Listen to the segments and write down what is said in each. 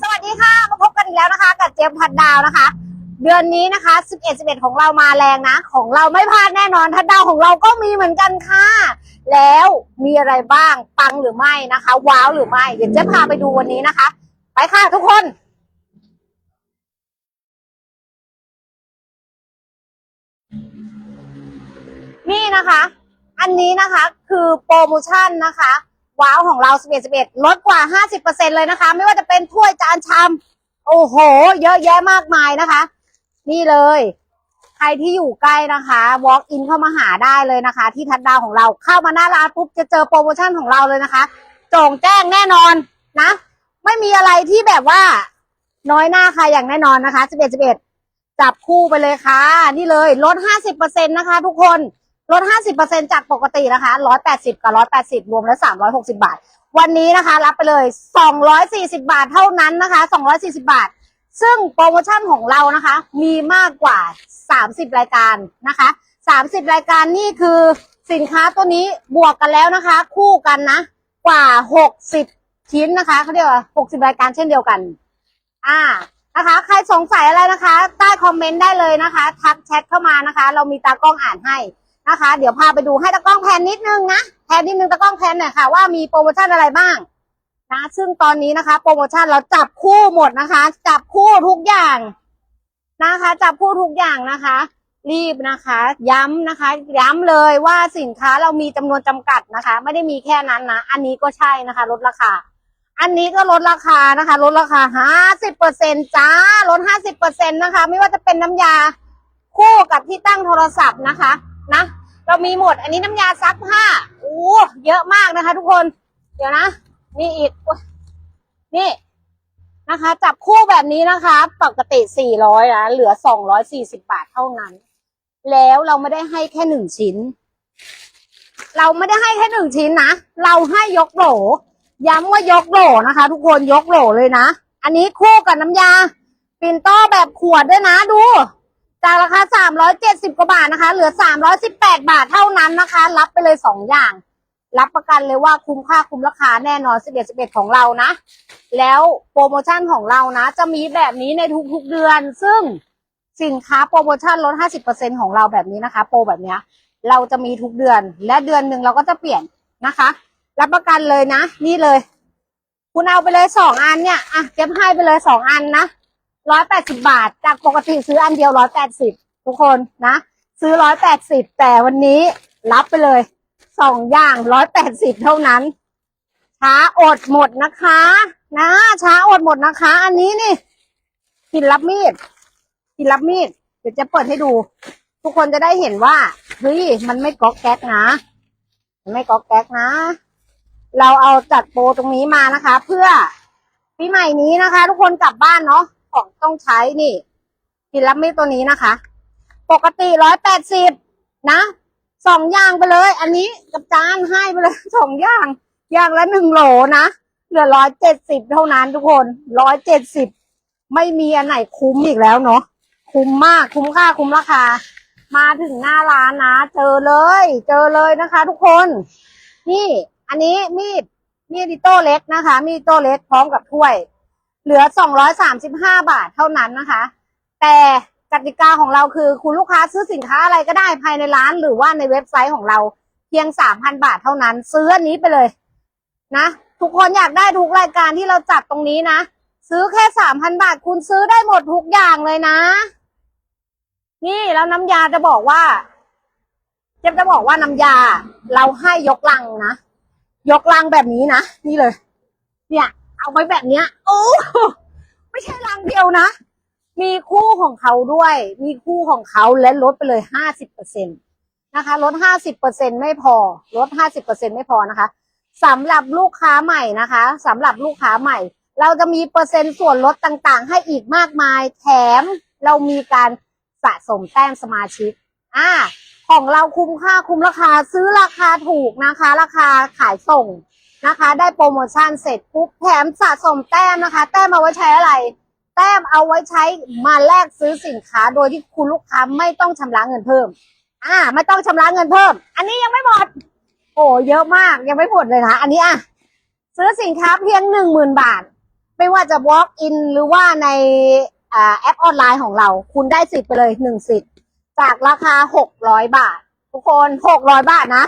สวัสดีค่ะมาพบกันอีกแล้วนะคะ กับเจมพัดดาวนะคะ เดือนนี้นะคะ 11 11 ของเรามาแรงนะ ของเราไม่พลาดแน่นอนทัดดาวของเราก็มีเหมือนกันค่ะ แล้วมีอะไรบ้างปังหรือไม่นะคะ ว้าวหรือไม่เดี๋ยวเจ๊พาไปดูวันนี้นะคะ ไปค่ะทุกคนนี่นะคะ อันนี้นะคะคือโปรโมชั่นนะคะ ว้าวของเรา11 11ลดกว่า 50%เลยนะคะ ไม่ว่าจะเป็นถ้วยจานชามโอ้โห เยอะแยะมากมายนะคะ นี่เลย ใครที่อยู่ใกล้นะคะ walk in เข้ามาหาได้เลยนะคะ ที่ทัดดาวของเราเข้ามาหน้าร้านปุ๊บจะเจอโปรโมชั่นของเราเลยนะคะโจ่งแจ้งแน่นอนนะ ไม่มีอะไรที่แบบว่าน้อยหน้าใครอย่างแน่นอนนะคะ 11 11 จับคู่ไปเลยค่ะ นี่เลยลด 50%นะคะทุกคน ลด 50%จากปกตินะคะ 180 กับ 180 รวมแล้ว 360 บาท วันนี้นะคะ รับไปเลย 240 บาทเท่านั้นนะคะ 240 บาท ซึ่งโปรโมชั่นของเรานะคะ มีมากกว่า 30 รายการนะคะ 30 รายการนี่คือสินค้าตัวนี้บวกกันแล้วนะคะ คู่กันนะ กว่า 60 ชิ้นนะคะเขาเรียกว่า 60 รายการเช่นเดียวกัน อ่านะคะ ใครสงสัยอะไรนะคะ ใต้คอมเมนต์ได้เลยนะคะ ทักแชทเข้ามานะคะ เรามีตากล้องอ่านให้ นะคะ เดี๋ยวพาไปดูให้ตากล้องแพนนิดนึงนะแพนนิดนึงตากล้องแพนหน่อยค่ะว่ามีโปรโมชั่นอะไรบ้างนะซึ่งตอนนี้นะคะ โปรโมชั่นเราจับคู่หมดนะคะ จับคู่ทุกอย่างนะคะ จับคู่ทุกอย่างนะคะ รีบนะคะ ย้ำนะคะ ย้ำเลยว่าสินค้าเรามีจำนวนจำกัดนะคะ ไม่ได้มีแค่นั้นนะ อันนี้ก็ใช่นะคะ ลดราคา อันนี้ก็ลดราคานะคะ ลดราคาห้าสิบเปอร์เซ็นจ้าลดห้าสิบเปอร์เซ็นนะคะ ไม่ว่าจะเป็นน้ำยาคู่กับที่ตั้งโทรศัพท์นะคะ นะ เรามีหมด อันนี้น้ำยาซักผ้าโอ้เยอะมากนะคะ ทุกคน เดี๋ยวนะนี่อีกนี่นะคะ จับคู่แบบนี้นะคะ ปกติสี่ร้อยนะเหลือสองร้อยสี่สิบาทเท่านั้น แล้วเราไม่ได้ให้แค่หนึ่งชิ้น เราไม่ได้ให้แค่หนึ่งชิ้นนะ เราให้ยกโหลย้ำว่ายกโหลนะคะ ทุกคนยกโหลเลยนะ อันนี้คู่กับน้ำยาปิ่นโต้แบบขวดด้วยนะดู จากราคา370กว่าบาทนะคะ เหลือ318บาทเท่านั้นนะคะ รับไปเลย2อย่าง รับประกันเลยว่าคุ้มค่าคุ้มราคาแน่นอน11 11ของเรานะ แล้วโปรโมชั่นของเรานะ จะมีแบบนี้ในทุกๆเดือน ซึ่งสินค้าโปรโมชั่นลด50%ของเราแบบนี้นะคะ โปรแบบเนี้ย เราจะมีทุกเดือน และเดือนหนึ่งเราก็จะเปลี่ยนนะคะ รับประกันเลยนะ นี่เลย คุณเอาไปเลยสองอันเนี่ยอะเก็บให้ไปเลยสองอันนะ ร้อยแปดสิบาท จากปกติซื้ออันเดียวร้อยแปดสิบทุกคนนะ ซื้อร้อยแปดสิบแต่วันนี้รับไปเลยสองอย่างร้อยแปดสิบเท่านั้นช้าอดหมดนะคะ นะช้าอดหมดนะคะ อันนี้นี่กินรับมีดกินรับมีดเดี๋ยวจะเปิดให้ดู ทุกคนจะได้เห็นว่าเฮ้ยมันไม่ก๊อกแก๊กนะมันไม่ก๊อกแก๊กนะ เราเอาจัดโปรตรงนี้มานะคะ เพื่อปีใหม่นี้นะคะ ทุกคนกลับบ้านเนาะ ของต้องใช้นี่กินรับมีดตัวนี้นะคะ ปกติร้อยแปดสิบนะสองอย่างไปเลย อันนี้กับจานให้ไปเลยสองอย่างอย่างละหนึ่งโหลนะเหลือร้อยเจ็ดสิบเท่านั้นทุกคนร้อยเจ็ดสิบไม่มีอันไหนคุ้มอีกแล้วเนาะคุ้มมากคุ้มค่าคุ้มราคา มาถึงหน้าร้านนะเจอเลย เจอเลยนะคะ ทุกคน นี่ อันนี้มีดมีดอิโต้เล็กนะคะ มีดอิโต้เล็กพร้อมกับถ้วย เหลือ 235 บาทเท่านั้นนะคะ แต่กติกาของเราคือคุณลูกค้าซื้อสินค้าอะไรก็ได้ภายในร้านหรือว่าในเว็บไซต์ของเราเพียง 3,000 บาทเท่านั้น ซื้ออันนี้ไปเลยนะ ทุกคนอยากได้ทุกรายการที่เราจัดตรงนี้นะ ซื้อแค่ 3,000 บาทคุณซื้อได้หมดทุกอย่างเลยนะ นี่แล้วน้ำยาจะบอกว่าเจ๊จะบอกว่าน้ำยา เราให้ยกลังนะ ยกลังแบบนี้นะ นี่เลย เนี่ย เอาไว้แบบเนี้ย โอ้ไม่ใช่ลังเดียวนะ มีคู่ของเขาด้วย มีคู่ของเขาและลดไปเลยห้าสิบเปอร์เซ็นตนะคะลดห้าสิบเปอร์เซ็นไม่พอลดห้าสิบเปอร์เซ็นไม่พอนะคะสำหรับลูกค้าใหม่นะคะสำหรับลูกค้าใหม่ เราจะมีเปอร์เซ็นต์ส่วนลดต่างๆ ให้อีกมากมาย แถมเรามีการสะสมแต้มสมาชิกอ่าของเราคุ้มค่าคุ้มราคาซื้อราคาถูกนะคะ ราคาขายส่ง นะคะ ได้โปรโมชั่นเสร็จปุ๊บแถมสะสมแต้มนะคะ แต้มเอาไว้ใช้อะไร แต้มเอาไว้ใช้มาแลกซื้อสินค้า โดยที่คุณลูกค้าไม่ต้องชำระเงินเพิ่ม อ่า ไม่ต้องชำระเงินเพิ่ม อันนี้ยังไม่หมด โอ้เยอะมากยังไม่หมดเลยนะอันนี้อะซื้อสินค้าเพียงหนึ่งหมื่นบาท ไม่ว่าจะ walk in หรือว่าในอ่าแอปออนไลน์ของเรา คุณได้สิทธิ์ไปเลยหนึ่งสิทธิ์จากราคาหกร้อยบาท ทุกคนหกร้อยบาทนะ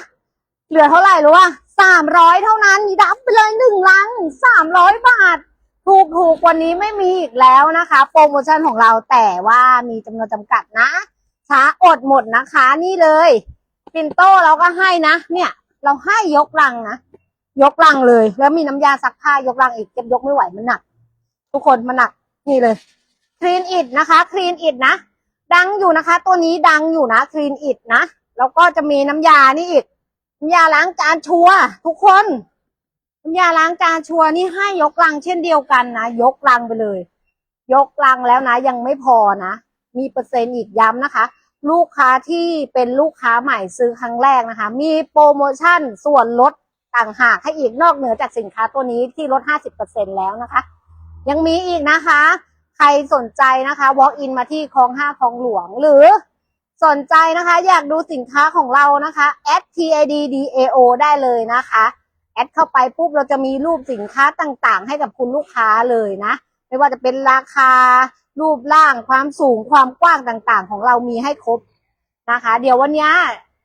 เหลือเท่าไหร่รู้ป่ะ สามร้อยเท่านั้นรับไปเลยหนึ่งลังสามร้อยบาท ถูกถูกวันนี้ไม่มีอีกแล้วนะคะ โปรโมชั่นของเราแต่ว่ามีจำนวนจำกัดนะ ช้าอดหมดนะคะนี่เลยปินโต้เราก็ให้นะ เนี่ย เราให้ยกลังนะ ยกลังเลย แล้วมีน้ำยาซักผ้ายกลังอีกเก็บยกไม่ไหวมันหนัก ทุกคนมันหนักนี่เลยคลีนอิดนะคะคลีนอิดนะดังอยู่นะคะ ตัวนี้ดังอยู่นะคลีนอิดนะแล้วก็จะมีน้ำยานี่อีก น้ำยาล้างจานชัวทุกคนน้ำยาล้างจานชัวนี่ให้ยกลังเช่นเดียวกันนะ ยกลังไปเลย ยกลังแล้วนะ ยังไม่พอนะ มีเปอร์เซ็นต์อีกย้ำนะคะ ลูกค้าที่เป็นลูกค้าใหม่ซื้อครั้งแรกนะคะ มีโปรโมชั่นส่วนลดต่างหากให้อีกนอกเหนือจากสินค้าตัวนี้ที่ลด 50%แล้วนะคะ ยังมีอีกนะคะ ใครสนใจนะคะ walk in มาที่คลองห้าคลองหลวงหรือ สนใจนะคะ อยากดูสินค้าของเรานะคะ at TIDDAO ได้เลยนะคะ แอดเข้าไปปุ๊บเราจะมีรูปสินค้าต่างๆ ให้กับคุณลูกค้าเลยนะ ไม่ว่าจะเป็นราคา รูปร่างความสูงความกว้างต่างๆ ของเรามีให้ครบนะคะ เดี๋ยววันนี้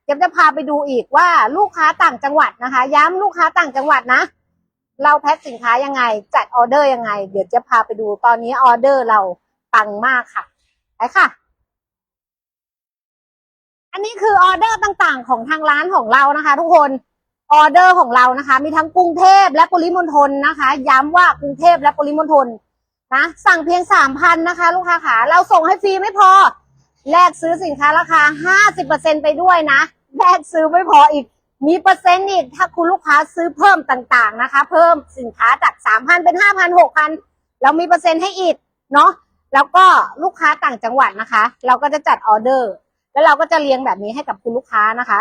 เจ๊จะพาไปดูอีกว่าลูกค้าต่างจังหวัดนะคะ ย้ำลูกค้าต่างจังหวัดนะ เราแพ็คสินค้ายังไง จัดออเดอร์ยังไง เดี๋ยวจะพาไปดูตอนนี้ออเดอร์เราปังมากค่ะไปค่ะ อันนี้คือออเดอร์ต่างๆ ของทางร้านของเรานะคะ ทุกคนออเดอร์ของเรานะคะ มีทั้งกรุงเทพและปริมณฑลนะคะ ย้ำว่ากรุงเทพและปริมณฑลนะสั่งเพียงสามพันนะคะ ลูกค้าขาเราส่งให้ฟรีไม่พอแลกซื้อสินค้าราคาห้าสิบเปอร์เซ็นไปด้วยนะแลกซื้อไม่พออีก มีเปอร์เซ็นต์อีกถ้าคุณลูกค้าซื้อเพิ่มต่างๆนะคะ เพิ่มสินค้าจากสามพันเป็นห้าพันหกพันเรามีเปอร์เซ็นต์ให้อีกเนาะแล้วก็ลูกค้าต่างจังหวัดนะคะ เราก็จะจัดออเดอร์ แล้วเราก็จะเรียงแบบนี้ให้กับคุณลูกค้านะคะ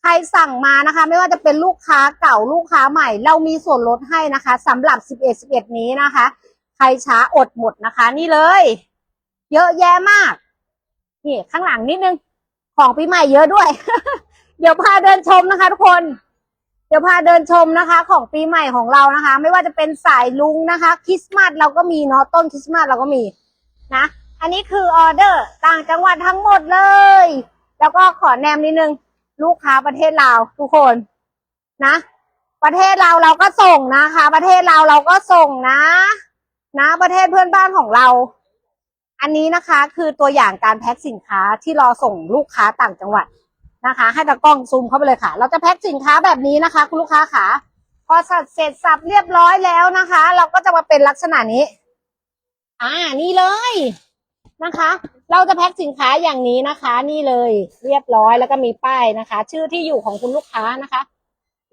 ใครสั่งมานะคะ ไม่ว่าจะเป็นลูกค้าเก่าลูกค้าใหม่ เรามีส่วนลดให้นะคะสำหรับ 11 11 นี้นะคะ ใครช้าอดหมดนะคะ นี่เลย เยอะแยะมาก นี่ข้างหลังนิดนึง ของปีใหม่เยอะด้วย เดี๋ยวพาเดินชมนะคะ ทุกคนเดี๋ยวพาเดินชมนะคะ ของปีใหม่ของเรานะคะ ไม่ว่าจะเป็นสายลุงนะคะคริสต์มาสเราก็มีเนาะต้นคริสต์มาสเราก็มีนะ อันนี้คือออเดอร์ต่างจังหวัดทั้งหมดเลย แล้วก็ขอแนมนิดนึง ลูกค้าประเทศลาวทุกคนนะ ประเทศเราเราก็ส่งนะคะ ประเทศเราเราก็ส่งนะ นะประเทศเพื่อนบ้านของเรา อันนี้นะคะคือตัวอย่างการแพ็คสินค้าที่รอส่งลูกค้าต่างจังหวัดนะคะ ให้ตากล้องซูมเข้าไปเลยค่ะ เราจะแพ็คสินค้าแบบนี้นะคะ คุณลูกค้าค่ะพอสัดเสร็จสับเรียบร้อยแล้วนะคะ เราก็จะมาเป็นลักษณะนี้ อ่านี่เลย นะคะ เราจะแพ็คสินค้าอย่างนี้นะคะ นี่เลยเรียบร้อยแล้วก็มีป้ายนะคะ ชื่อที่อยู่ของคุณลูกค้านะคะ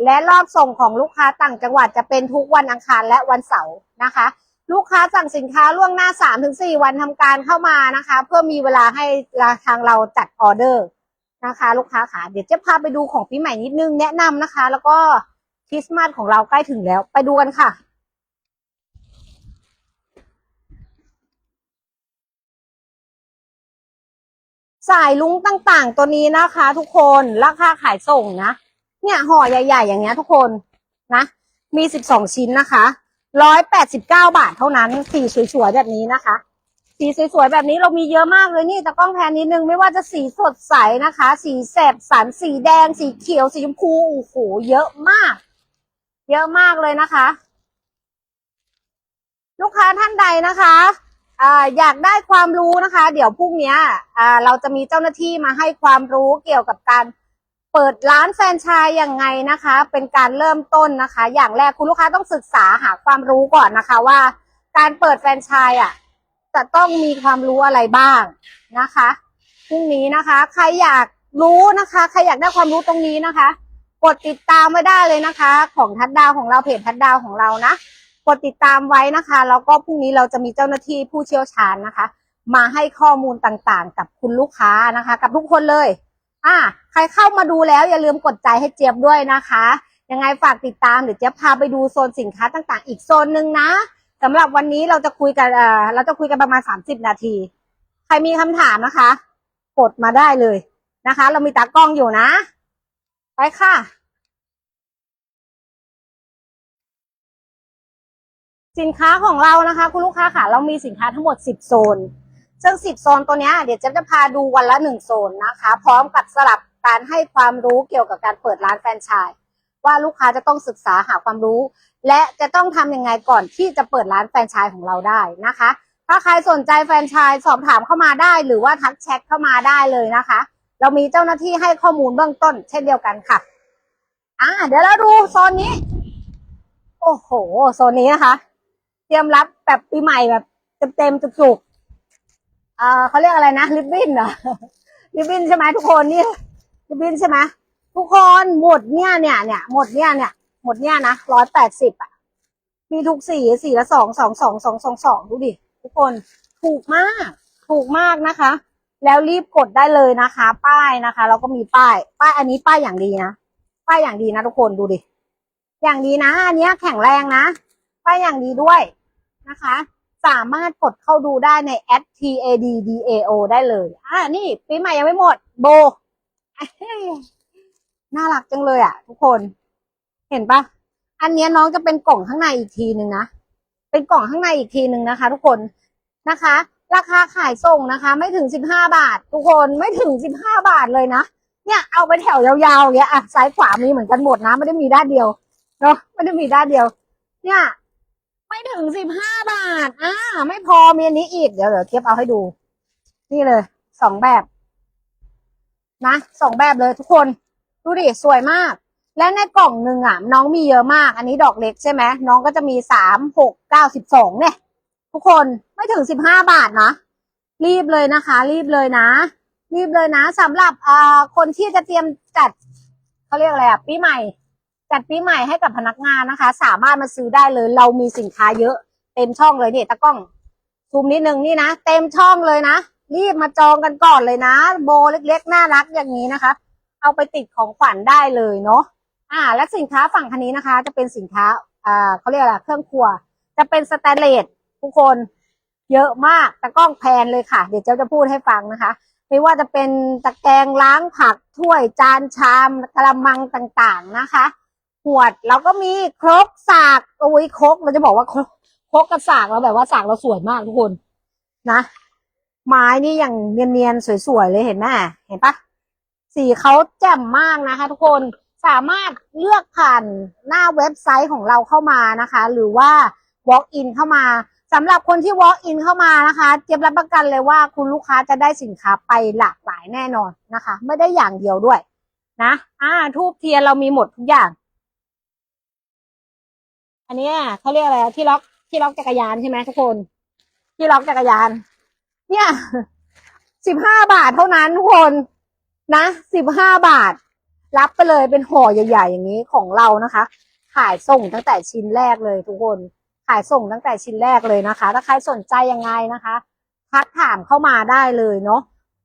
และรอบส่งของลูกค้าต่างจังหวัดจะเป็นทุกวันอังคารและวันเสาร์นะคะ ลูกค้าสั่งสินค้าล่วงหน้า3าถึงสวันทำการเข้ามานะคะ เพื่อมีเวลาให้ทางเราจัดออเดอร์นะคะ ลูกค้าขาเดี๋ยวจะพาไปดูของปีใหม่นิดนึงแนะนำนะคะ แล้วก็คริสต์มาสของเราใกล้ถึงแล้ว ไปดูกันค่ะ สายลุงต่างๆ ตัวนี้นะคะ ทุกคนราคาขายส่งนะ เนี่ยห่อใหญ่ ๆ อย่างเงี้ยทุกคนนะ มีสิบสองชิ้นนะคะร้อยแปดสิบเก้าบาทเท่านั้นสีสวยๆแบบนี้นะคะ สีสวยๆแบบนี้เรามีเยอะมากเลยนี่ตะกล้องแพนนิดนึงไม่ว่าจะสีสดใสนะคะ สีแสบสันสีแดง สีเขียว สีชมพูโอ้โหเยอะมาก เยอะมากเลยนะคะ ลูกค้าท่านใดนะคะ อยากได้ความรู้นะคะ เดี๋ยวพรุ่งนี้เราจะมีเจ้าหน้าที่มาให้ความรู้เกี่ยวกับการเปิดร้านแฟรนไชส์ยังไงนะคะ เป็นการเริ่มต้นนะคะ อย่างแรกคุณลูกค้าต้องศึกษาหาความรู้ก่อนนะคะว่า การเปิดแฟรนไชส์อะจะต้องมีความรู้อะไรบ้างนะคะพรุ่งนี้นะคะ ใครอยากรู้นะคะใครอยากได้ความรู้ตรงนี้นะคะ กดติดตามไว้ได้เลยนะคะ ของทัดดาวของเราเพจทัดดาวของเรานะ กดติดตามไว้นะคะ แล้วก็พรุ่งนี้เราจะมีเจ้าหน้าที่ผู้เชี่ยวชาญนะคะ มาให้ข้อมูลต่างๆ กับคุณลูกค้านะคะ กับทุกคนเลย อ่า ใครเข้ามาดูแล้วอย่าลืมกดใจให้เจี๊ยบด้วยนะคะ ยังไงฝากติดตามเดี๋ยวเจี๊ยบพาไปดูโซนสินค้าต่างๆ อีกโซนหนึ่งนะสำหรับวันนี้เราจะคุยกันเอ่อเราจะคุยกันประมาณสามสิบนาที ใครมีคำถามนะคะ กดมาได้เลยนะคะ เรามีตากล้องอยู่นะ ไปค่ะ สินค้าของเรานะคะ คุณลูกค้าค่ะเรามีสินค้าทั้งหมด 10 โซน ซึ่ง 10 โซนตัวนี้เดี๋ยวเจะจะพาดูวันละ 1 โซนนะคะ พร้อมกับสลับการให้ความรู้เกี่ยวกับการเปิดร้านแฟรนไชส์ว่าลูกค้าจะต้องศึกษาหาความรู้ และจะต้องทำยังไงก่อนที่จะเปิดร้านแฟรนไชส์ของเราได้นะคะ ถ้าใครสนใจแฟรนไชส์สอบถามเข้ามาได้ หรือว่าทักแชทเข้ามาได้เลยนะคะ เรามีเจ้าหน้าที่ให้ข้อมูลเบื้องต้น เช่นเดียวกันค่ะอ่าเดี๋ยวเราดูโซนนี้ โอ้โหโซนนี้นะคะ เตรียมรับแบบปีใหม่แบบเต็มๆจุกๆอ่าเขาเรียกอะไรนะริบบิ้นเหรอริบบิ้นใช่ไหมทุกคนนี่ริบบิ้นใช่ไหมทุกคนหมดเนี่ยเนี่ยเนี่ยหมดเนี่ยเนี่ยหมดเนี่ยนะร้อยแปดสิบอะ มีทุกสีสีละสองสองสองสองสองสองดูดิทุกคนถูกมาก ถูกมากนะคะ แล้วรีบกดได้เลยนะคะ ป้ายนะคะแล้วก็มีป้าย ป้ายอันนี้ป้ายอย่างดีนะป้ายอย่างดีนะทุกคนดูดิอย่างดีนะ อันนี้แข็งแรงนะ ป้ายอย่างดีด้วยนะคะ สามารถกดเข้าดูได้ใน staddao ได้เลยอ่านี่ปีใหม่ยังไม่หมดโบ น่ารักจังเลยอะ ทุกคน เห็นปะอันนี้น้องจะเป็นกล่องข้างในอีกทีหนึ่งนะ เป็นกล่องข้างในอีกทีหนึ่งนะคะ ทุกคนนะคะ ราคาขายส่งนะคะ ไม่ถึงสิบห้าบาท ทุกคนไม่ถึงสิบห้าบาทเลยนะเนี่ยเอาไปแถวยาวๆอย่างเงี้ยอะซ้ายขวามีเหมือนกันหมดนะ ไม่ได้มีด้านเดียวเนาะไม่ได้มีด้านเดียว เนี่ย ไม่ถึงสิบห้าบาท อ่า ไม่พอมีอันนี้อีก เดี๋ยวเดี๋ยวเทียบเอาให้ดู นี่เลย สองแบบ นะสองแบบเลยทุกคน ดูดิ สวยมาก และในกล่องหนึ่งอะ น้องมีเยอะมาก อันนี้ดอกเล็กใช่ไหม น้องก็จะมีสามหกเก้าสิบสองเนี่ย ทุกคนไม่ถึงสิบห้าบาทนะ รีบเลยนะคะ รีบเลยนะ รีบเลยนะสำหรับอ่าคนที่จะเตรียมจัดเขาเรียกอะไรอะปีใหม่ จัดปีใหม่ให้กับพนักงานนะคะ สามารถมาซื้อได้เลย เรามีสินค้าเยอะ เต็มช่องเลยนี่ตะกล้องซูมนิดนึงนี่นะเต็มช่องเลยนะรีบมาจองกันก่อนเลยนะ โบเล็กๆน่ารักอย่างนี้นะคะ เอาไปติดของขวัญได้เลยเนาะอ่า และสินค้าฝั่งคันนี้นะคะ จะเป็นสินค้าอ่าเขาเรียกอะไรเครื่องครัว จะเป็นสแตนเลสทุกคนเยอะมากตะกล้องแพนเลยค่ะ เดี๋ยวเจ้าจะพูดให้ฟังนะคะ ไม่ว่าจะเป็นตะแกรงล้างผักถ้วยจานชามกระมังต่างๆนะคะ ขวด แล้วก็มีครกสากโอ้ยครกเราจะบอกว่าครกครกกับสากเราแบบว่าสากเราสวยมากทุกคน นะไม้นี่อย่างเนียนๆสวยๆเลยเห็นไหมเห็นปะสีเขาแจ่มมากนะคะ ทุกคนสามารถเลือกผ่านหน้าเว็บไซต์ของเราเข้ามานะคะ หรือว่า walk in เข้ามาสำหรับคนที่ walk in เข้ามานะคะเจียบรับประกันเลยว่าคุณลูกค้าจะได้สินค้าไปหลากหลายแน่นอนนะคะ ไม่ได้อย่างเดียวด้วย นะ อ่า ทูบเทียนเรามีหมดทุกอย่าง อันเนี้ยเขาเรียกอะไรที่ล็อกที่ล็อกจักรยานใช่ไหมทุกคน ที่ล็อกจักรยาน เนี่ยสิบห้าบาทเท่านั้นทุกคนนะสิบห้าบาท รับไปเลยเป็นห่อใหญ่ ๆ อย่างนี้ของเรานะคะ ขายส่งตั้งแต่ชิ้นแรกเลยทุกคน ขายส่งตั้งแต่ชิ้นแรกเลยนะคะ ถ้าใครสนใจยังไงนะคะทักถามเข้ามาได้เลยเนาะ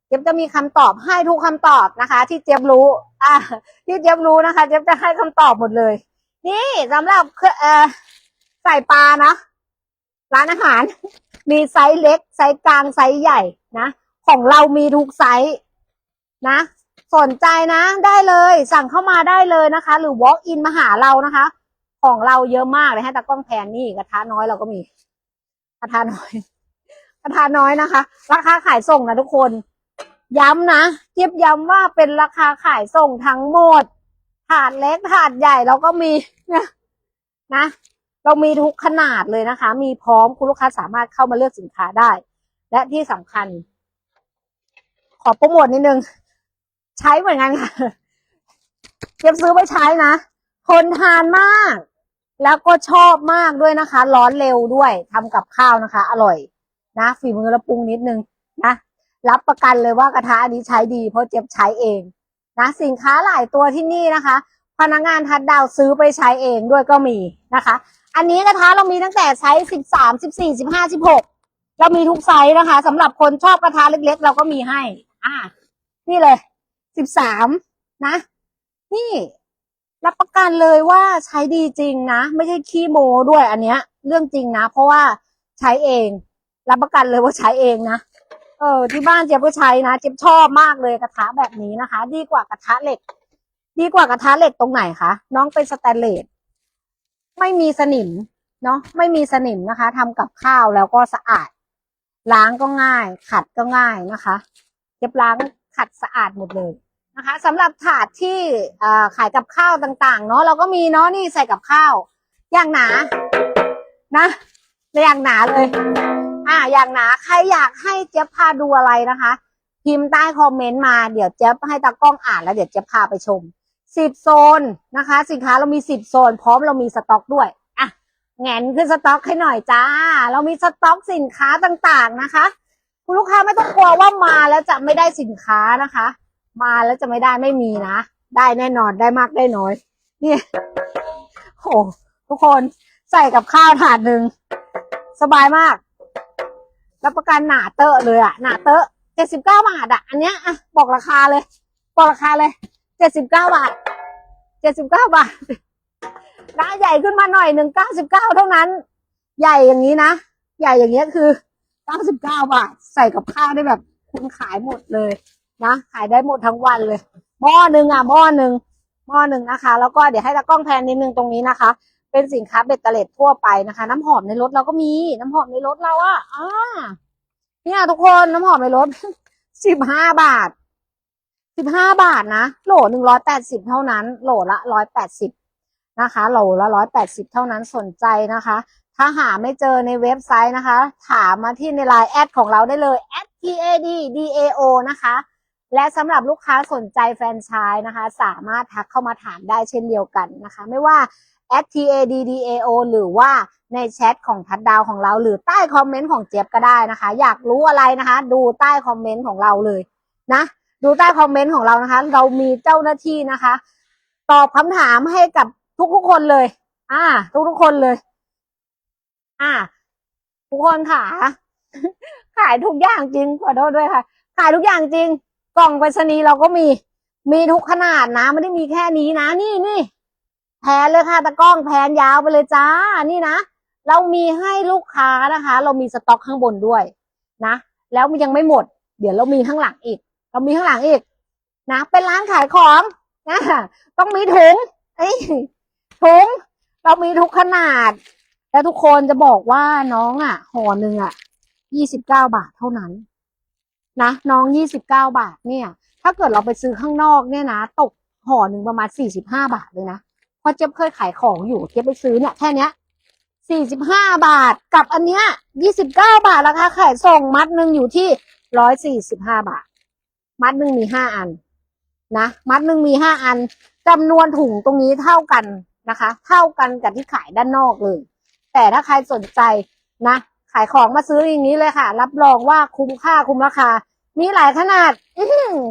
เจ๊ยบจะมีคำตอบให้ทุกคำตอบนะคะ ที่เจ๊ยบรู้ อ่าที่เจ๊ยบรู้นะคะ เจ๊ยบจะให้คำตอบหมดเลย นี่สำหรับเครื่อออใส่ปลานะร้านอาหาร มีไซส์เล็ก ไซส์กลาง ไซส์ใหญ่นะ ของเรามีทุกไซส์นะ สนใจนะได้เลย สั่งเข้ามาได้เลยนะคะ หรือ walk in มาหาเรานะคะ ของเราเยอะมากเลยให้ตากล้องแพนนี่กระทะน้อยเราก็มีกระทะน้อยกระทะน้อยนะคะ ราคาขายส่งนะทุกคน ย้ำนะเจี๊ยบย้ำว่าเป็นราคาขายส่งทั้งหมด ถาดเล็กถาดใหญ่เราก็มีเนี่ยนะ เรามีทุกขนาดเลยนะคะ มีพร้อมคุณลูกค้าสามารถเข้ามาเลือกสินค้าได้ และที่สำคัญ ขอโปรโมทนิดนึง ใช้เหมือนกันค่ะเก็บซื้อไปใช้นะทนทานมาก แล้วก็ชอบมากด้วยนะคะ ร้อนเร็วด้วยทำกับข้าวนะคะ อร่อยนะฝีมือและปรุงนิดนึงนะรับประกันเลยว่ากระทะอันนี้ใช้ดีเพราะเจ็บใช้เอง นะสินค้าหลายตัวที่นี่นะคะ พนักงานทัดดาวซื้อไปใช้เองด้วยก็มีนะคะ อันนี้กระทะเรามีตั้งแต่ไซส์สิบสามสิบสี่สิบห้าสิบหกเรามีทุกไซส์นะคะสำหรับคนชอบกระทะเล็ก ๆ เราก็มีให้ อ่า นี่เลยสิบสามนะ นี่รับประกันเลยว่าใช้ดีจริงนะ ไม่ใช่ขี้โมด้วยอันเนี้ย เรื่องจริงนะ เพราะว่าใช้เอง รับประกันเลยว่าใช้เองนะ เออที่บ้านเจี๊ยบก็ใช้นะเจี๊ยบชอบมากเลยกระทะแบบนี้นะคะ ดีกว่ากระทะเหล็ก ดีกว่ากระทะเหล็กตรงไหนคะน้องเป็นสแตนเลสไม่มีสนิมเนาะไม่มีสนิมนะคะทำกับข้าวแล้วก็สะอาด ล้างก็ง่าย ขัดก็ง่ายนะคะเก็บล้างขัดสะอาดหมดเลยนะคะสำหรับถาดที่เอ่อขายกับข้าวต่างๆ เนาะเราก็มีเนาะนี่ใส่กับข้าว อย่างหนา นะอย่างหนาเลย อ่าอย่างหนาใครอยากให้เจ๊ยบพาดูอะไรนะคะ พิมพ์ใต้คอมเมนต์มาเดี๋ยวเจ๊ยบให้ตากล้องอ่านแล้วเดี๋ยวเจ๊ยบพาไปชมสิบโซนนะคะ สินค้าเรามีสิบโซน พร้อมเรามีสต็อกด้วยอะแงนขึ้นสต็อกให้หน่อยจ้า เรามีสต็อกสินค้าต่างๆนะคะ คุณลูกค้าไม่ต้องกลัวว่ามาแล้วจะไม่ได้สินค้านะคะ มาแล้วจะไม่ได้ไม่มีนะ ได้แน่นอนได้มากได้น้อย เนี่ยโอ้ทุกคนใส่กับข้าวถาดหนึ่งสบายมาก รับประกันหนาเตอะเลยอะหนาเตอะเจ็ดสิบเก้าบาทอะอันเนี้ยอะบอกราคาเลย บอกราคาเลยเจ็ดสิบเก้าบาทเจ็ดสิบเก้าบาทหน้าใหญ่ขึ้นมาหน่อยหนึ่งเก้าสิบเก้าเท่านั้น ใหญ่อย่างนี้นะใหญ่อย่างเงี้ยคือเก้าสิบเก้าบาทใส่กับข้าวได้แบบ คุณขายหมดเลยนะขายได้หมดทั้งวันเลยหม้อหนึ่งอะหม้อหนึ่งหม้อหนึ่งนะคะ แล้วก็เดี๋ยวให้ตากล้องแพนนิดนึงตรงนี้นะคะ เป็นสินค้าเบ็ดเตล็ดทั่วไปนะคะ น้ำหอมในรถเราก็มีน้ำหอมในรถเราอะอ่าเนี่ยทุกคนน้ำหอมในรถสิบห้าบาทสิบห้าบาทนะโหลหนึ่งร้อยแปดสิบเท่านั้น โหลละร้อยแปดสิบนะคะโหลละร้อยแปดสิบเท่านั้นสนใจนะคะ ถ้าหาไม่เจอในเว็บไซต์นะคะ ถามมาที่ในไลน์แอดของเราได้เลย @tad dao นะคะ และสำหรับลูกค้าสนใจแฟรนไชส์นะคะ สามารถทักเข้ามาถามได้เช่นเดียวกันนะคะ ไม่ว่า @taddao หรือว่าในแชทของทัดดาวของเรา หรือใต้คอมเมนต์ของเจี๊ยบก็ได้นะคะ อยากรู้อะไรนะคะ ดูใต้คอมเมนต์ของเราเลยนะ ดูใต้คอมเมนต์ของเรานะคะ เรามีเจ้าหน้าที่นะคะ ตอบคำถามให้กับทุกๆคนเลย อ่า ทุกๆคนเลย อ่า ทุกคนค่ะขายทุกอย่างจริงขอโทษด้วยค่ะ ขายทุกอย่างจริง กล่องไปรษณีย์เราก็มี มีทุกขนาดนะ ไม่ได้มีแค่นี้นะ นี่นี่ แผนเลยค่ะตะกล้องแผนยาวไปเลยจ้า นี่นะ เรามีให้ลูกค้านะคะ เรามีสต็อกข้างบนด้วยนะ แล้วมันยังไม่หมด เดี๋ยวเรามีข้างหลังอีก เรามีข้างหลังอีกนะ เป็นร้านขายของนะต้องมีถุงเอ้ถุง เรามีทุกขนาด แล้วทุกคนจะบอกว่าน้องอะห่อหนึ่งอะยี่สิบเก้าบาทเท่านั้นนะน้องยี่สิบเก้าบาทเนี่ย ถ้าเกิดเราไปซื้อข้างนอกเนี่ยนะ ตกห่อหนึ่งประมาณสี่สิบห้าบาทเลยนะ ราะเจ๊ยบเคยขายของอยู่เจ๊ยบไปซื้อเนี่ยแค่เนี้ยสี่สิบห้าบาทกับอันเนี้ยยี่สิบเก้าบาทราคาขายส่งมัดหนึ่งอยู่ที่ร้อยสี่สิบห้าบาท มัดหนึ่งมีห้าอันนะมัดหนึ่งมีห้าอันจำนวนถุงตรงนี้เท่ากันนะคะ เท่ากันกับที่ขายด้านนอกเลย แต่ถ้าใครสนใจนะ ขายของมาซื้ออย่างนี้เลยค่ะ รับรองว่าคุ้มค่าคุ้มราคา มีหลายขนาดอื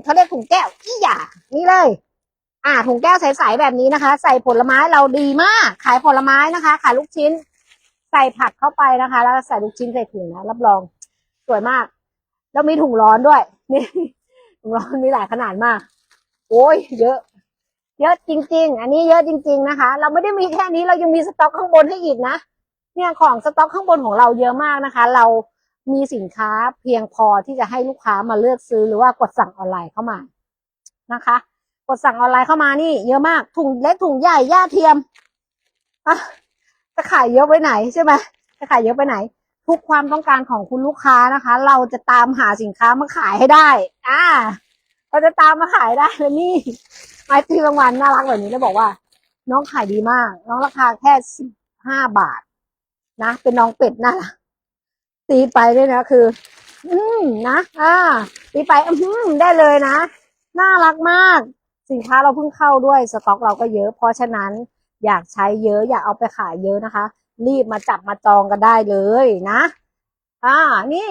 เขาเรียกถุงแก้วอีหยานี่เลย อ่าถุงแก้วใสๆแบบนี้นะคะ ใส่ผลไม้เราดีมาก ขายผลไม้นะคะ ขายลูกชิ้น ใส่ผักเข้าไปนะคะ แล้วใส่ลูกชิ้นใส่ถุงนะรับรองสวยมาก แล้วมีถุงร้อนด้วยนี่ถุงร้อนมีหลายขนาดมาก โอ้ยเยอะ เยอะจริง ๆ อันนี้เยอะจริง ๆนะคะ เราไม่ได้มีแค่นี้เรายังมีสต็อกข้างบนให้อีกนะเนี่ยของสต็อกข้างบนของเราเยอะมากนะคะ เรามีสินค้าเพียงพอที่จะให้ลูกค้ามาเลือกซื้อหรือว่ากดสั่งออนไลน์เข้ามานะคะ กดสั่งออนไลน์เข้ามานี่ เยอะมากถุงเล็กถุงใหญ่ย่าเทียมอะจะขายเยอะไปไหนใช่ไหมจะขายเยอะไปไหน ทุกความต้องการของคุณลูกค้านะคะ เราจะตามหาสินค้ามาขายให้ได้ อ่า เราจะตามมาขายได้แล้วนี่ไม้ตีรางวัลน่ารักแบบนี้แล้วบอกว่า น้องขายดีมาก น้องราคาแค่สิบห้าบาท นะเป็นน้องเป็ดน่ารักตีไปด้วยนะคือ อืมนะ อ่า ตีไปอืมได้เลยนะ น่ารักมาก สินค้าเราเพิ่งเข้าด้วยสต็อกเราก็เยอะ เพราะฉะนั้นอยากใช้เยอะอยากเอาไปขายเยอะนะคะ รีบมาจับมาจองกันได้เลยนะ อ่านี่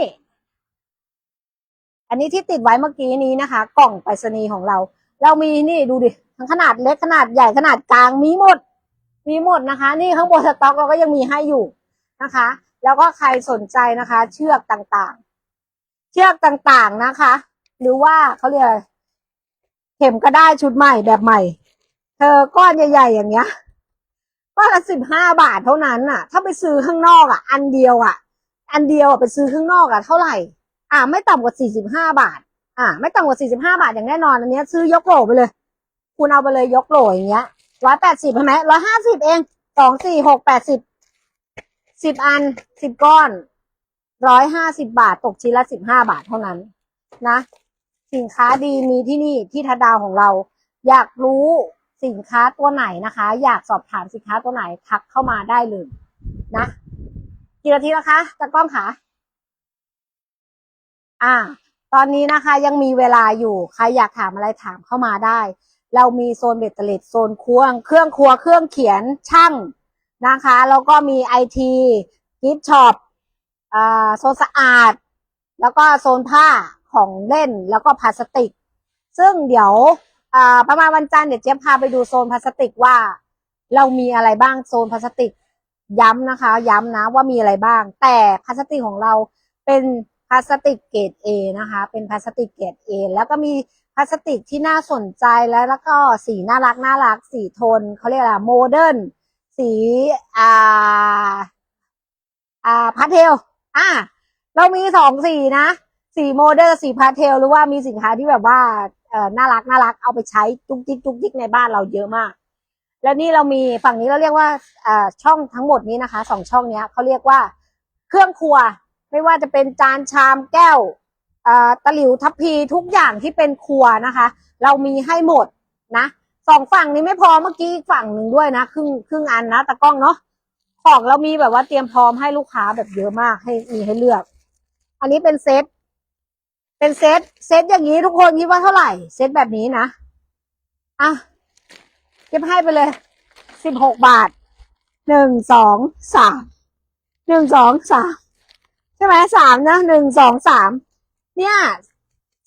อันนี้ที่ติดไว้เมื่อกี้นี้นะคะ กล่องไปรษณีย์ของเรา เรามีนี่ดูดิทั้งขนาดเล็กขนาดใหญ่ขนาดกลางมีหมด มีหมดนะคะ นี่ข้างบนสต็อกเราก็ยังมีให้อยู่นะคะ แล้วก็ใครสนใจนะคะ เชือกต่างๆ เชือกต่างๆนะคะ หรือว่าเขาเรียกอะไร เข็มก็ได้ชุดใหม่แบบใหม่ เธอก้อนใหญ่ๆอย่างเงี้ยก้อนละสิบห้าบาทเท่านั้นน่ะ ถ้าไปซื้อข้างนอกอะ อันเดียวอะ อันเดียวอะไปซื้อข้างนอกอะเท่าไหร่ อ่าไม่ต่ำกว่าสี่สิบห้าบาท อ่า ไม่ต่ำกว่าสี่สิบห้าบาทอย่างแน่นอนอันเนี้ย ซื้อยกโหลไปเลย คุณเอาไปเลยยกโหลอย่างเงี้ยร้อยแปดสิบใช่ไหมร้อยห้าสิบเองสองสี่หกแปดสิบสิบอันสิบก้อนร้อยห้าสิบาท ตกชิ้นละสิบห้าบาทเท่านั้น นะ สินค้าดีมีที่นี่ที่ทัดดาวของเรา อยากรู้สินค้าตัวไหนนะคะ อยากสอบถามสินค้าตัวไหนทักเข้ามาได้เลยนะกี่นาทีแล้วคะตากล้องคะอ่า ตอนนี้นะคะยังมีเวลาอยู่ใครอยากถามอะไรถามเข้ามาได้ เรามีโซนเบ็ดเตล็ดโซนครัวเครื่องครัวเครื่องเขียนช่างนะคะแล้วก็มีไอทีกิฟช็อปอ่าโซนสะอาด แล้วก็โซนผ้า ของเล่นแล้วก็พลาสติก ซึ่งเดี๋ยวประมาณวันจันทร์เดี๋ยวเจ๊พาไปดูโซนพลาสติกว่า เรามีอะไรบ้างโซนพลาสติก ย้ำนะคะ ย้ำนะว่ามีอะไรบ้าง แต่พลาสติกของเราเป็นพลาสติกเกรด A นะคะ เป็นพลาสติกเกรด A แล้วก็มีพลาสติกที่น่าสนใจแล้วแล้วก็สีน่ารักน่ารัก สีโทนเขาเรียกอะไรโมเดิร์นสีอ่าอ่าพาสเทลอ่าเรามีสองสีนะ สีโมเดิร์สีพาเทลหรือว่ามีสินค้าที่แบบว่าเอ่อน่ารักน่ารักเอาไปใช้จุกจิกจุกจิกในบ้านเราเยอะมาก แล้วนี่เรามีฝั่งนี้เราเรียกว่าอ่าช่องทั้งหมดนี้นะคะสองช่องเนี้ยเขาเรียกว่าเครื่องครัว ไม่ว่าจะเป็นจานชามแก้วอ่าตะหลิวทัพพีทุกอย่างที่เป็นครัวนะคะ เรามีให้หมดนะสองฝั่งนี้ไม่พอเมื่อกี้อีกฝั่งหนึ่งด้วยนะครึ่งครึ่งอันนะตะกล้องเนาะของเรามีแบบว่าเตรียมพร้อมให้ลูกค้าแบบเยอะมากให้มีให้เลือก อันนี้เป็นเซต เป็นเซตเซตอย่างนี้ทุกคนคิดว่าเท่าไหร่ เซตแบบนี้นะ อะเก็บให้ไปเลยสิบหกบาทหนึ่งสองสามหนึ่งสองสามใช่ไหมสามนะหนึ่งสองสามเนี่ย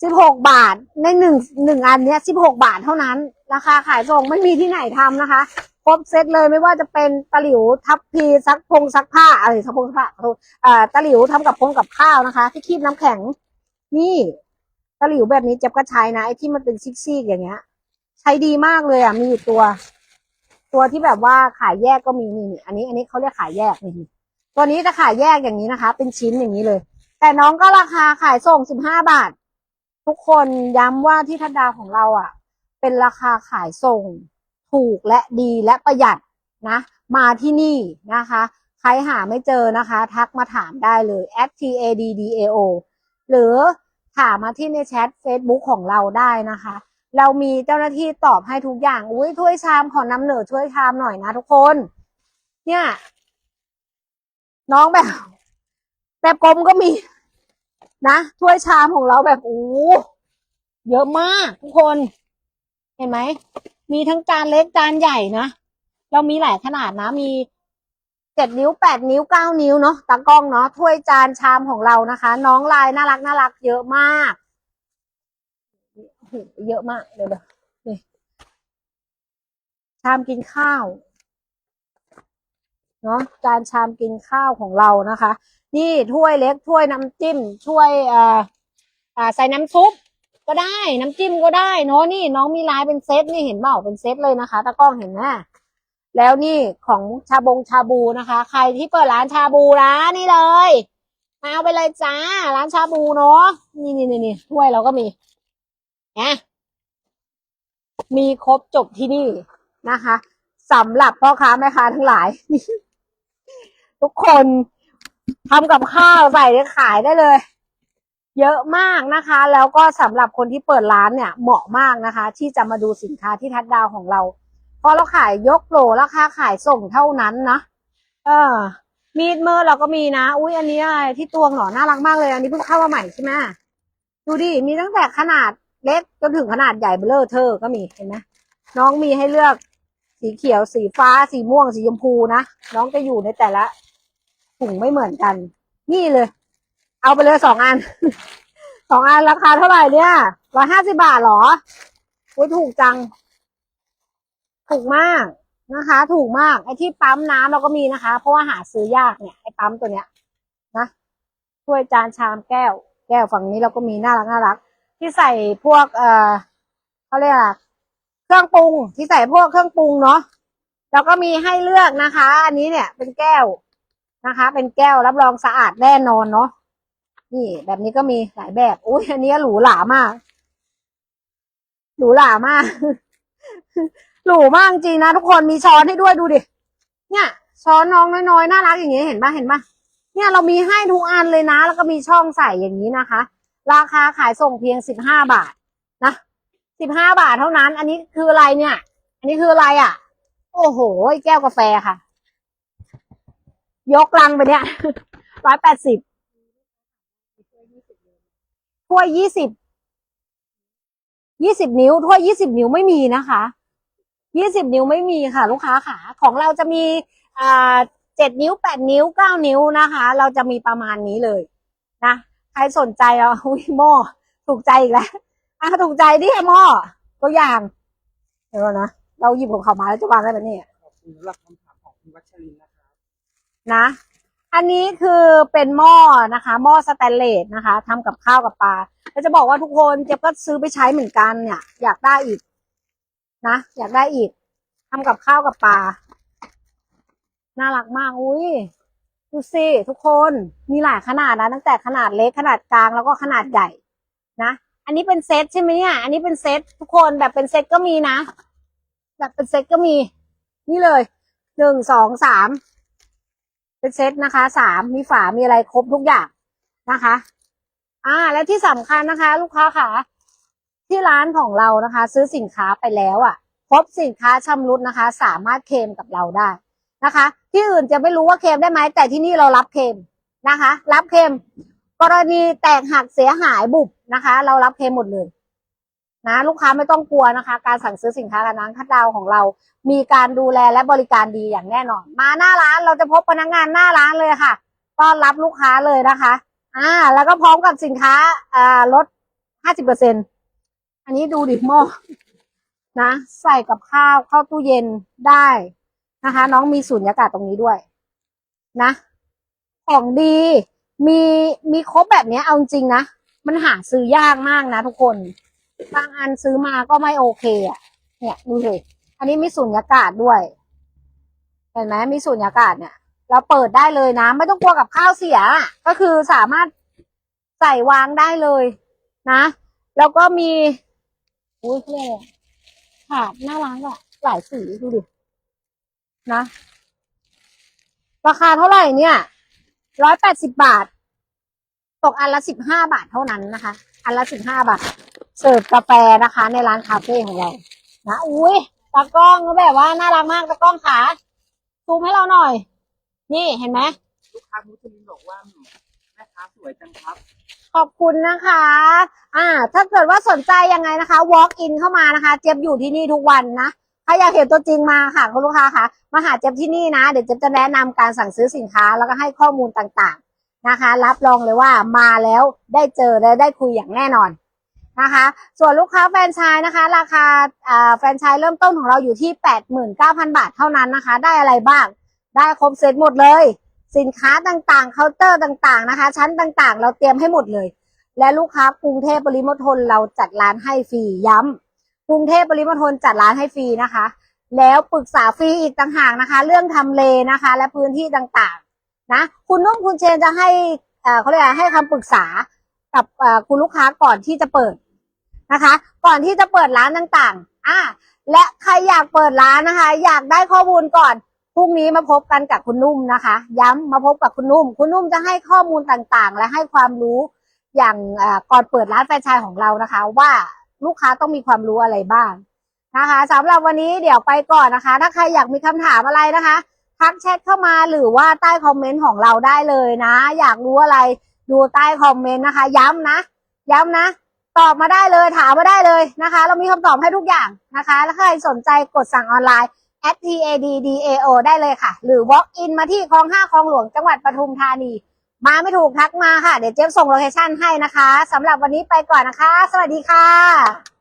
สิบหกบาทในหนึ่งหนึ่งอันเนี้ยสิบหกบาทเท่านั้น ราคาขายส่งไม่มีที่ไหนทำนะคะ ครบเซตเลยไม่ว่าจะเป็นตะหลิวทับพีซักพงซักผ้าอะไรซักพงซักผ้าขอโทษเอ่อตะหลิวทำกับพงกับข้าวนะคะ ที่คีบน้ำแข็ง นี่ตะหลิวแบบนี้เจ็บก็ใช้นะไอ้ที่มันเป็นซิกๆอย่างเงี้ย ใช้ดีมากเลยอะมีอยู่ตัว ตัวที่แบบว่าขายแยกก็มีนี่นี่อันนี้ อันนี้เขาเรียกขายแยกนี่ตัวนี้จะขายแยกอย่างนี้นะคะ เป็นชิ้นอย่างนี้เลย แต่น้องก็ราคาขายส่งสิบห้าบาท ทุกคนย้ำว่าที่ทัดดาวของเราอะ เป็นราคาขายส่ง ถูกและดีและประหยัดนะ มาที่นี่นะคะใครหาไม่เจอนะคะ ทักมาถามได้เลย at t a d d a o หรือ ถามมาที่ในแชท Facebook ของเราได้นะคะ เรามีเจ้าหน้าที่ตอบให้ทุกอย่างอุ้ยถ้วยชามขอนำเหนือถ้วยชามหน่อยนะทุกคน เนี่ย น้องแบบแบบกลมก็มี นะถ้วยชามของเราแบบโอ้เยอะมากทุกคน เห็นไหมมีทั้งจานเล็กจานใหญ่นะเรามีหลายขนาดนะมี เจ็ดนิ้วแปดนิ้วเก้านิ้วเนาะตากล้องเนาะถ้วยจานชามของเรานะคะ น้องลายน่ารักน่ารักเยอะมากเยอะมากเดี๋ยวเดี๋ยวนี่ชามกินข้าวเนาะจานชามกินข้าวของเรานะคะ นี่ถ้วยเล็กถ้วยน้ำจิ้มถ้วยเอ่ออ่าใส่น้ำซุปก็ได้น้ำจิ้มก็ได้เนาะนี่น้องมีลายเป็นเซตนี่เห็นเปล่าเป็นเซตเลยนะคะตากล้องเห็นไหม แล้วนี่ของชาบงชาบูนะคะ ใครที่เปิดร้านชาบูนะนี่เลย มาเอาไปเลยจ้า ร้านชาบูเนาะนี่นี่นี่นี่ถ้วยเราก็มีนะมีครบจบที่นี่นะคะสำหรับพ่อค้าแม่ค้าทั้งหลาย ทุกคนทำกับข้าวใส่ได้ขายได้เลย เยอะมากนะคะ แล้วก็สำหรับคนที่เปิดร้านเนี่ย เหมาะมากนะคะ ที่จะมาดูสินค้าที่ทัดดาวของเรา พราะเราขายยกโหลราคาขายส่งเท่านั้นนะเออ มีดเมอร์เราก็มีนะ อุ้ยอันนี้อะไรที่ตวงเหรอน่ารักมากเลย อันนี้เพิ่งเข้ามาใหม่ใช่ไหมดูดิ มีตั้งแต่ขนาดเล็กจนถึงขนาดใหญ่เบลเลอร์เธอก็มีเห็นไหมน้องมีให้เลือกสีเขียว สีฟ้า สีม่วง สีชมพูนะ น้องจะอยู่ในแต่ละถุงไม่เหมือนกัน นี่เลย เอาไปเลยสองอัน สองอันราคาเท่าไหร่เนี่ยร้อยห้าสิบาทเหรออุ้ยถูกจัง ถูกมากนะคะ ถูกมากไอ้ที่ปั๊มน้ำเราก็มีนะคะ เพราะว่าหาซื้อยากเนี่ยไอ้ปั๊มตัวเนี้ยนะถ้วยจานชามแก้ว แก้วฝั่งนี้เราก็มีน่ารักน่ารัก ที่ใส่พวกเอ่อเขาเรียกอะไรเครื่องปรุงที่ใส่พวกเครื่องปรุงเนาะเราก็มีให้เลือกนะคะ อันนี้เนี่ยเป็นแก้วนะคะ เป็นแก้วรับรองสะอาดแน่นอนเนาะนี่แบบนี้ก็มีหลายแบบอุ้ยอันนี้หรูหรามาก หรูหรามาก หรูมากจริงนะทุกคนมีช้อนให้ด้วยดูดิ เนี่ย ช้อนน้องน้อยๆน่ารักอย่างนี้เห็นปะเห็นปะเนี่ยเรามีให้ทุกอันเลยนะ แล้วก็มีช่องใส่อย่างนี้นะคะ ราคาขายส่งเพียงสิบห้าบาทนะสิบห้าบาทเท่านั้น อันนี้คืออะไรเนี่ย อันนี้คืออะไรอะ โอ้โหแก้วกาแฟค่ะ ยกลังไปเนี่ยร้อยแปดสิบถ้วยยี่สิบยี่สิบนิ้วถ้วยยี่สิบนิ้วไม่มีนะคะ ยี่สิบนิ้วไม่มีค่ะ ลูกค้าค่ะ ของเราจะมีอ่าเจ็ดนิ้วแปดนิ้วเก้านิ้วนะคะ เราจะมีประมาณนี้เลยนะใครสนใจเอาอุ้ยหม้อถูกใจอีกแล้วอะถูกใจดิหม้อตัวอย่างเดี๋ยวก่อนนะเราหยิบของเขามาแล้วจะวางได้ไหมเนี่ยขอบคุณสำหรับคำถามของคุณวัชรินทร์นะครับนะ อันนี้คือเป็นหม้อนะคะหม้อสแตนเลสนะคะทำกับข้าวกับปลาแล้วจะบอกว่าทุกคนเจ๊ยบก็ซื้อไปใช้เหมือนกันเนี่ย อยากได้อีก นะอยากได้อีกทำกับข้าวกับปลาน่ารักมากอุ้ยดูสิทุกคนมีหลายขนาดนะตั้งแต่ขนาดเล็กขนาดกลางแล้วก็ขนาดใหญ่นะอันนี้เป็นเซตใช่ไหมเนี่ยอันนี้เป็นเซตทุกคนแบบเป็นเซตก็มีนะ แบบเป็นเซตก็มี นี่เลยหนึ่งสองสามเป็นเซตนะคะสามมีฝามีอะไรครบทุกอย่างนะคะ อ่า และที่สำคัญนะคะ ลูกค้าค่ะ ที่ร้านของเรานะคะ ซื้อสินค้าไปแล้วอะ่ะ พบสินค้าชำรุดนะคะ สามารถเคลมกับเราได้นะคะ ที่อื่นจะไม่รู้ว่าเคลมได้ไหมแต่ที่นี่เรารับเคลมนะคะ รับเคลมกรณีแตกหักเสียหายบุบนะคะ เรารับเคลมหมดเลยนะลูกค้าไม่ต้องกลัวนะคะ การสั่งซื้อสินค้ากับน้ำคัดดาวของเรา มีการดูแลและบริการดีอย่างแน่นอน มาหน้าร้านเราจะพบพนักงานหน้าร้านเลยค่ะต้อนรับลูกค้าเลยนะคะ อ่า แล้วก็พร้อมกับสินค้าอ่าลดห้าสิบเปอร์เซ็น อันนี้ดูดิหม้อนะ ใส่กับข้าวเข้าตู้เย็นได้นะคะ น้องมีสูญญากาศตรงนี้ด้วย นะ ของดีมีมีครบแบบนี้เอาจริงนะมันหาซื้อยากมากนะทุกคนบางอันซื้อมาก็ไม่โอเคอะ เนี่ยดูสิอันนี้มีสูญญากาศด้วย เห็นไหมมีสูญญากาศเนี่ย เราเปิดได้เลยนะ ไม่ต้องกลัวกับข้าวเสีย ก็คือสามารถใส่วางได้เลยนะ แล้วก็มี อุ้ยเขาเรียกอะไรถาดน่ารักอะหลายสีดูดิ นะ ราคาเท่าไหร่เนี่ย ร้อยแปดสิบบาท ตกอันละสิบห้าบาทเท่านั้นนะคะ อันละสิบห้าบาท เสิร์ฟกาแฟนะคะ ในร้านคาเฟ่ของเรา นะ อุ้ยตากล้องก็แบบว่าน่ารักมากตากล้องขาซูมให้เราหน่อย นี่เห็นไหมลูกค้ามุสลิมบอกว่าแม่ค้าสวยจังครับ ขอบคุณนะคะ อ่า ถ้าเกิดว่าสนใจยังไงนะคะ walk in เข้ามานะคะ เจี๊ยบอยู่ที่นี่ทุกวันนะ ถ้าอยากเห็นตัวจริงมาค่ะคุณลูกค้าค่ะ มาหาเจี๊ยบที่นี่นะ เดี๋ยวเจี๊ยบจะแนะนำการสั่งซื้อสินค้าแล้วก็ให้ข้อมูลต่างๆนะคะ รับรองเลยว่ามาแล้วได้เจอและได้คุยอย่างแน่นอนนะคะ ส่วนลูกค้าแฟรนไชส์นะคะ ราคาอ่าแฟรนไชส์เริ่มต้นของเราอยู่ที่ 89,000 บาทเท่านั้นนะคะ ได้อะไรบ้าง ได้ครบเซตหมดเลย สินค้าต่างๆ เคาน์เตอร์ต่างๆนะคะ ชั้นต่างๆ เราเตรียมให้หมดเลย และลูกค้ากรุงเทพปริมณฑลเราจัดร้านให้ฟรีย้ำกรุงเทพปริมณฑลจัดร้านให้ฟรีนะคะ แล้วปรึกษาฟรีอีกต่างหากนะคะ เรื่องทำเลนะคะ และพื้นที่ต่างๆ นะ คุณนุ่มคุณเชนจะให้เอ่อเขาเรียกให้คำปรึกษากับอ่อคุณลูกค้าก่อนที่จะเปิดนะคะ ก่อนที่จะเปิดร้านต่างๆ อ่าและใครอยากเปิดร้านนะคะ อยากได้ข้อมูลก่อน พรุ่งนี้มาพบกันกับคุณนุ่มนะคะ ย้ำมาพบกับคุณนุ่ม คุณนุ่มจะให้ข้อมูลต่างๆ และให้ความรู้อย่างก่อนเปิดร้านแฟรนไชส์ของเรานะคะ ว่าลูกค้าต้องมีความรู้อะไรบ้างนะคะสำหรับวันนี้เดี๋ยวไปก่อนนะคะ ถ้าใครอยากมีคำถามอะไรนะคะทักแชทเข้ามาหรือว่าใต้คอมเมนต์ของเราได้เลยนะ อยากรู้อะไรดูใต้คอมเมนต์นะคะ ย้ำนะ ย้ำนะ ตอบมาได้เลยถามมาได้เลยนะคะ เรามีคำตอบให้ทุกอย่างนะคะ แล้วใครสนใจกดสั่งออนไลน์ at taddao ได้เลยค่ะ หรือ walk in มาที่คลองห้าคลองหลวงจังหวัดปทุมธานี มาไม่ถูกทักมาค่ะ เดี๋ยวเจ๊ส่งโลเคชั่นให้นะคะสำหรับวันนี้ไปก่อนนะคะ สวัสดีค่ะ